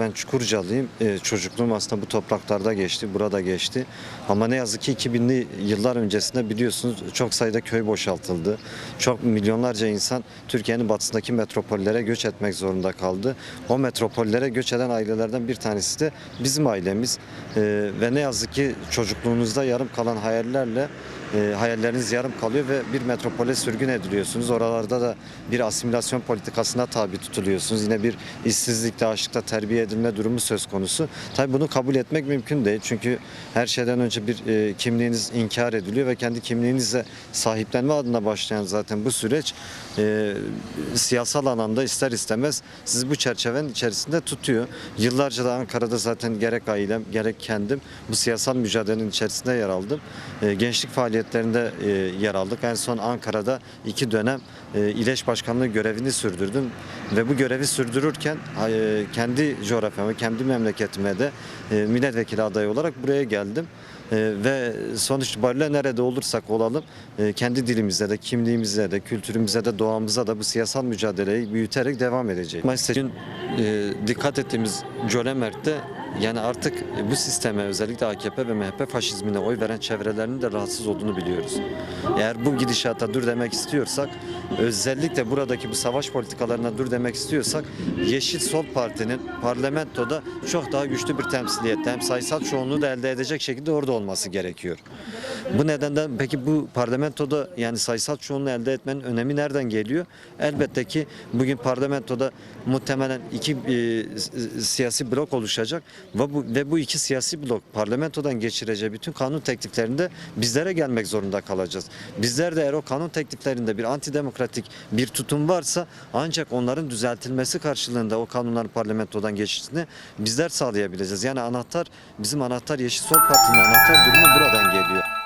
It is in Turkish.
Ben Çukurcalıyım. Ee, çocukluğum aslında bu topraklarda geçti, burada geçti. Ama ne yazık ki 2000'li yıllar öncesinde biliyorsunuz çok sayıda köy boşaltıldı. Çok milyonlarca insan Türkiye'nin batısındaki metropollere göç etmek zorunda kaldı. O metropollere göç eden ailelerden bir tanesi de bizim ailemiz. Ee, ve ne yazık ki çocukluğunuzda yarım kalan hayallerle e, hayalleriniz yarım kalıyor ve bir metropole sürgün ediliyorsunuz. Oralarda da bir asimilasyon politikasına tabi tutuluyorsunuz. Yine bir işsizlikte, açlıkta terbiye edilme durumu söz konusu. Tabii bunu kabul etmek mümkün değil. Çünkü her şeyden önce bir e, kimliğiniz inkar ediliyor ve kendi kimliğinizle sahiplenme adına başlayan zaten bu süreç e, siyasal alanda ister istemez sizi bu çerçevenin içerisinde tutuyor. Yıllarca da Ankara'da zaten gerek ailem gerek kendim bu siyasal mücadelenin içerisinde yer aldım. E, gençlik faaliyetlerinde e, yer aldık. En son Ankara'da iki dönem e, İleş Başkanlığı görevini sürdürdüm ve bu görevi sürdürürken e, kendi coğrafyama, kendi memleketime de e, milletvekili adayı olarak buraya geldim. E, ve sonuç itibariyle nerede olursak olalım e, kendi dilimizde de, kimliğimizde de, kültürümüze de, doğamıza da bu siyasal mücadeleyi büyüterek devam edeceğiz. Bugün, e, dikkat ettiğimiz Cölemert'te yani artık bu sisteme özellikle AKP ve MHP faşizmine oy veren çevrelerinin de rahatsız olduğunu biliyoruz. Eğer bu gidişata dur demek istiyorsak özellikle buradaki bu savaş politikalarına dur demek istiyorsak Yeşil Sol Parti'nin parlamentoda çok daha güçlü bir temsiliyette hem sayısal çoğunluğu da elde edecek şekilde orada olması gerekiyor. Bu nedenden peki bu parlamentoda yani sayısal çoğunluğu elde etmenin önemi nereden geliyor? Elbette ki bugün parlamentoda muhtemelen iki e, siyasi blok oluşacak ve bu, ve bu iki siyasi blok parlamentodan geçireceği bütün kanun tekliflerinde bizlere gelmek zorunda kalacağız. Bizler de eğer o kanun tekliflerinde bir antidemokratik bir tutum varsa ancak onların düzeltilmesi karşılığında o kanunların parlamentodan geçişini bizler sağlayabileceğiz. Yani anahtar bizim anahtar Yeşil Sol Parti'nin anahtar durumu buradan geliyor.